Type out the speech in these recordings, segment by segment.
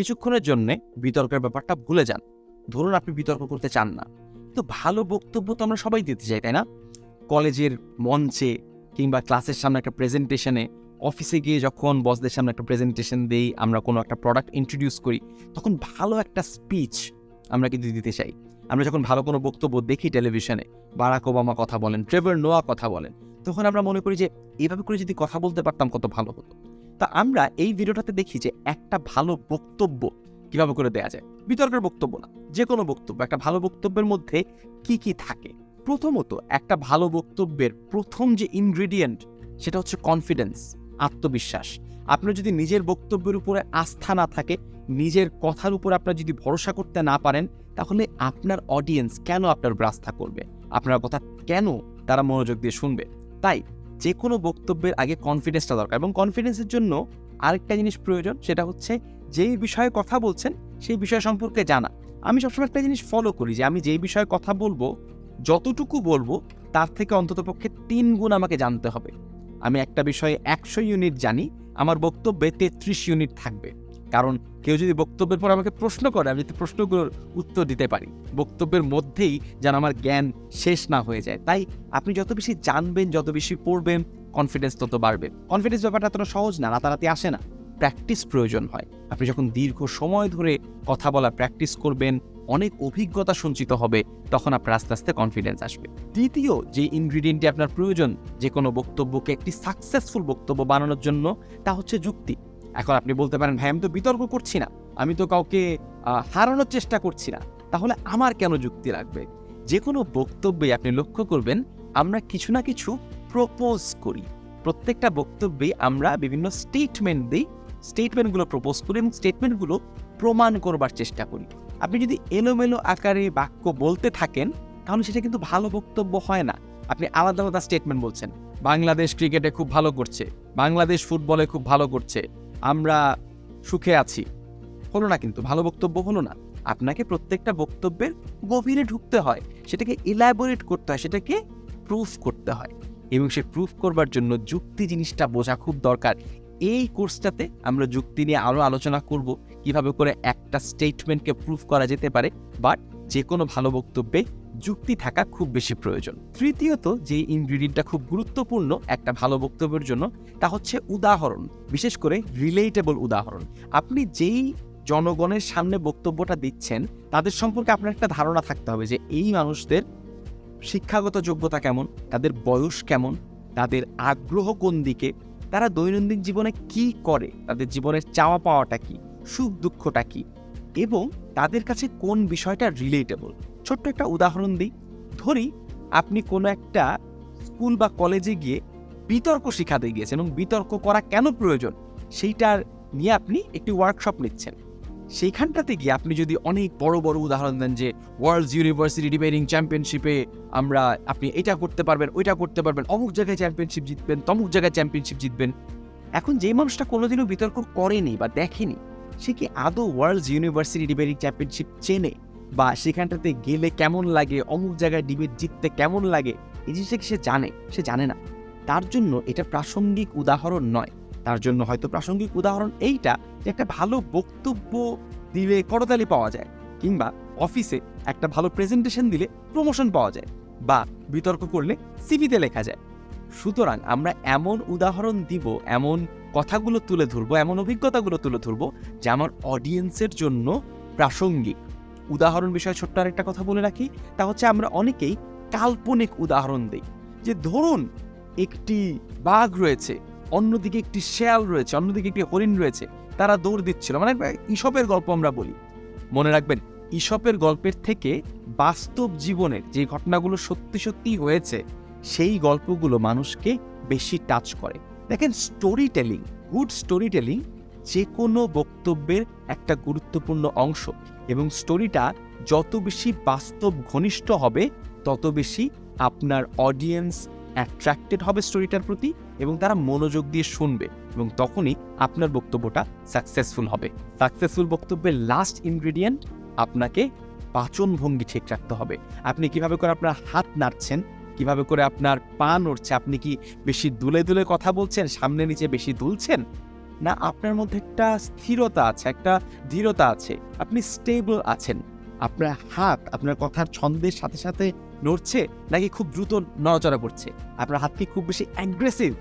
কিছুক্ষণের জন্য বিতর্কের ব্যাপারটা ভুলে যান। ধরুন আপনি বিতর্ক করতে চান না। তো ভালো বক্তব্য তো আমরা সবাই দিতে চাই, তাই না? কলেজের মঞ্চে কিংবা ক্লাসের সামনে একটা প্রেজেন্টেশনে অফিসে গিয়ে যখন বসদের সামনে একটা প্রেজেন্টেশন দিই, আমরা কোনো একটা প্রোডাক্ট ইন্ট্রোডিউস করি, তখন ভালো একটা স্পিচ আমরা কিন্তু দিতে চাই। আমরা যখন ভালো কোনো বক্তব্য দেখি টেলিভিশনে বারাক ওবামা কথা বলেন, ট্রেভার নোয়া কথা বলেন, তখন আমরা মনে করি যে, এভাবে করে যদি কথা বলতে পারতাম কত ভালো হতো। তা আমরা এই ভিডিওটাতে দেখি যে একটা ভালো বক্তব্য কীভাবে করে দেয়া যায়। বিতর্কের বক্তব্য না যে কোনো বক্তব্য, একটা ভালো বক্তব্যের মধ্যে কি কি থাকে? প্রথমত, একটা ভালো বক্তব্যের প্রথম যে ইনগ্রেডিয়েন্ট সেটা হচ্ছে কনফিডেন্স আত্মবিশ্বাস। আপনার যদি নিজের বক্তব্যের উপরে আস্থা না থাকে, নিজের কথার উপর আপনার যদি ভরসা করতে না পারেন, তাহলে আপনার অডিয়েন্স কেন আপনার উপর আস্থা করবে আপনার কথা কেন তারা মনোযোগ দিয়ে শুনবে? তাই যে কোনো বক্তব্যের আগে কনফিডেন্সটা দরকার এবং কনফিডেন্সের জন্য আরেকটা জিনিস প্রয়োজন, সেটা হচ্ছে যেই বিষয়ে কথা বলছেন, সেই বিষয় সম্পর্কে জানা। আমি সবসময় একটা জিনিস ফলো করি যে আমি যেই বিষয়ে কথা বলব, যতটুকু বলব, তার থেকে অন্ততপক্ষে তিন গুণ আমাকে জানতে হবে। আমি একটা বিষয়ে একশো ইউনিট জানি, আমার বক্তব্যে তেত্রিশ ইউনিট থাকবে। কারণ কেউ যদি বক্তব্যের পর আমাকে প্রশ্ন করে, আমি যদি প্রশ্নগুলোর উত্তর দিতে পারি, বক্তব্যের মধ্যেই যেন আমার জ্ঞান শেষ না হয়ে যায়। তাই আপনি যত বেশি জানবেন, যত বেশি পড়বেন কনফিডেন্স তত বাড়বে। কনফিডেন্স ব্যাপারটা এতটা সহজ না, রাতারাতি আসে না। প্র্যাকটিস প্রয়োজন হয়। আপনি যখন দীর্ঘ সময় ধরে কথা বলা প্র্যাকটিস করবেন, অনেক অভিজ্ঞতা সঞ্চিত হবে, তখন আপনার আস্তে আস্তে কনফিডেন্স আসবে। দ্বিতীয় যে ইনগ্রিডিয়েন্টটি আপনার প্রয়োজন, যে কোনো বক্তব্যকে একটি সাকসেসফুল বক্তব্য বানানোর জন্য, তা হচ্ছে যুক্তি। এখন আপনি বলতে পারেন ভাই আমি তো বিতর্ক করছি না। আমি তো কাউকে হারানোর চেষ্টা করছি না। তাহলে আমার কেন যুক্তি লাগবে? যে কোনো বক্তব্যে আপনি লক্ষ্য করবেন, আমরা কিছু না কিছু প্রপোজ করি। প্রত্যেকটা বক্তব্যে আমরা বিভিন্ন স্টেটমেন্ট দিই। স্টেটমেন্টগুলো প্রপোজ করি এবং স্টেটমেন্টগুলো প্রমাণ করবার চেষ্টা করি। আপনি যদি এলোমেলো আকারে বাক্য বলতে থাকেন, তাহলে সেটা কিন্তু ভালো বক্তব্য হয় না। আপনি আলাদা আলাদা স্টেটমেন্ট বলছেন। বাংলাদেশ ক্রিকেটে খুব ভালো করছে। বাংলাদেশ ফুটবলে খুব ভালো করছে। আমরা সুখে আছি। হলো না কিন্তু, ভালো বক্তব্য হলো না। আপনাকে প্রত্যেকটা বক্তব্যের গভীরে ঢুকতে হয়। সেটাকে ইলাবোরেট করতে হয়, সেটাকে প্রুফ করতে হয়। এবং সে প্রুফ করবার জন্য যুক্তি জিনিসটা বোঝা খুব দরকার। এই কোর্সটাতে আমরা যুক্তি নিয়ে আরও আলোচনা করব, কীভাবে করে একটা স্টেটমেন্টকে প্রুফ করা যেতে পারে। বাট যে কোনো ভালো বক্তব্যে যুক্তি থাকা খুব বেশি প্রয়োজন। তৃতীয়ত, যে ইনগ্রিডিয়েন্টটা খুব গুরুত্বপূর্ণ একটা ভালো বক্তব্যের জন্য, তা হচ্ছে উদাহরণ, বিশেষ করে রিলেটেবল উদাহরণ। আপনি যেই জনগণের সামনে বক্তব্যটা দিচ্ছেন, তাদের সম্পর্কে আপনার একটা ধারণা থাকতে হবে যে এই মানুষদের শিক্ষাগত যোগ্যতা কেমন, তাদের বয়স কেমন, তাদের আগ্রহ কোন দিকে, তারা দৈনন্দিন জীবনে কি করে, তাদের জীবনের চাওয়া পাওয়াটা কি, সুখ দুঃখটা কি, এবং তাদের কাছে কোন বিষয়টা রিলেটেবল ছোট্ট একটা উদাহরণ দিই। ধরি, আপনি কোনো একটা স্কুল বা কলেজে গিয়ে বিতর্ক শিখাতে গিয়েছেন এবং বিতর্ক করা কেন প্রয়োজন, সেইটার নিয়ে আপনি একটি ওয়ার্কশপ নিচ্ছেন। সেইখানটাতে গিয়ে আপনি যদি অনেক বড় বড় উদাহরণ দেন যে ওয়ার্ল্ড ইউনিভার্সিটি ডিবেটিং চ্যাম্পিয়নশিপে আমরা, আপনি এটা করতে পারবেন, ওইটা করতে পারবেন, অমুক জায়গায় চ্যাম্পিয়নশিপ জিতবেন, তমুক জায়গায় চ্যাম্পিয়নশিপ জিতবেন। এখন যে মানুষটা কোনোদিনও বিতর্ক করেনি বা দেখেনি, সে কি আদৌ ওয়ার্ল্ড ইউনিভার্সিটি ডিবেটিং চ্যাম্পিয়নশিপ চেনে? বা সেখানটাতে গেলে কেমন লাগে, অমুক জায়গায় ডিবেট জিততে কেমন লাগে, এই জিনিসটা সে জানে? সে জানে না। তার জন্য এটা প্রাসঙ্গিক উদাহরণ নয়। তার জন্য হয়তো প্রাসঙ্গিক উদাহরণ এইটা যে একটা ভালো বক্তব্য দিলে করতালি পাওয়া যায়, কিংবা অফিসে একটা ভালো প্রেজেন্টেশন দিলে প্রমোশন পাওয়া যায়, বা বিতর্ক করলে সিভিতে লেখা যায়। সুতরাং আমরা এমন উদাহরণ দিব, এমন কথাগুলো তুলে ধরবো, এমন অভিজ্ঞতাগুলো তুলে ধরবো যে আমার অডিয়েন্সের জন্য প্রাসঙ্গিক। উদাহরণ বিষয়ে ছোট্ট আরেকটা কথা বলে রাখি, তা হচ্ছে আমরা অনেকেই কাল্পনিক উদাহরণ দিই। যে ধরুন, একটি বাঘ রয়েছে, অন্যদিকে একটি শেয়াল রয়েছে, অন্যদিকে একটি হরিণ রয়েছে, তারা দৌড় দিচ্ছিল। মানে ইসপের গল্প আমরা বলি। মনে রাখবেন, ইসপের গল্পের থেকে বাস্তব জীবনের যে ঘটনাগুলো সত্যি সত্যি হয়েছে, সেই গল্পগুলো মানুষকে বেশি টাচ করে। দেখেন story telling good story telling যে কোনো বক্তব্যের একটা গুরুত্বপূর্ণ অংশ। এবং স্টোরিটা যত বেশি বাস্তব ঘনিষ্ঠ হবে, তত বেশি আপনার অডিয়েন্স অ্যাট্রাক্টেড হবে স্টোরিটার প্রতি এবং তারা মনোযোগ দিয়ে শুনবে এবং তখনই আপনার বক্তব্যটা সাকসেসফুল হবে। সাকসেসফুল বক্তব্যের লাস্ট ইনগ্রেডিয়েন্ট আপনাকে পাচন ভঙ্গি ঠিক রাখতে হবে। আপনি কীভাবে করে আপনার হাত নাড়ছেন, কীভাবে করে আপনার পা নড়ছে, আপনি কি বেশি দুলে দুলে কথা বলছেন, সামনে নিচে বেশি দুলছেন? না, আপনার মধ্যে একটা স্থিরতা আছে, একটা দৃঢ়তা আছে, আপনি স্টেবল আছেন। আপনার হাত, আপনার কথার ছন্দের সাথে সাথে নড়ছে নাকি খুব দ্রুত নড়াচড়া করছে? আপনার হাত কি খুব বেশি অ্যাগ্রেসিভ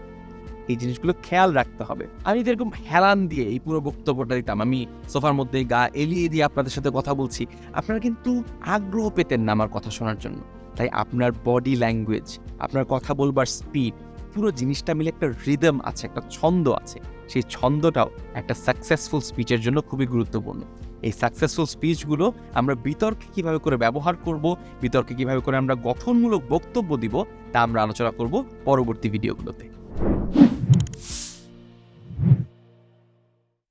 এই জিনিসগুলো খেয়াল রাখতে হবে। আমি যদি এরকম হেলান দিয়ে এই পুরো বক্তব্যটা দিতাম, আমি সোফার মধ্যে গা এলিয়ে দিয়ে আপনাদের সাথে কথা বলছি, আপনারা কিন্তু আগ্রহ পেতেন না আমার কথা শোনার জন্য। তাই আপনার বডি ল্যাঙ্গুয়েজ আপনার কথা বলবার স্পিড পুরো জিনিসটা মিলে একটা রিদম আছে, একটা ছন্দ আছে। সেই ছন্দটাও একটা সাকসেসফুল স্পিচের জন্য খুবই গুরুত্বপূর্ণ। এই সাকসেসফুল স্পিচগুলো আমরা বিতর্কে কীভাবে করে ব্যবহার করব, বিতর্কে কীভাবে করে আমরা গঠনমূলক বক্তব্য দিব, তা আমরা আলোচনা করব পরবর্তী ভিডিওগুলোতে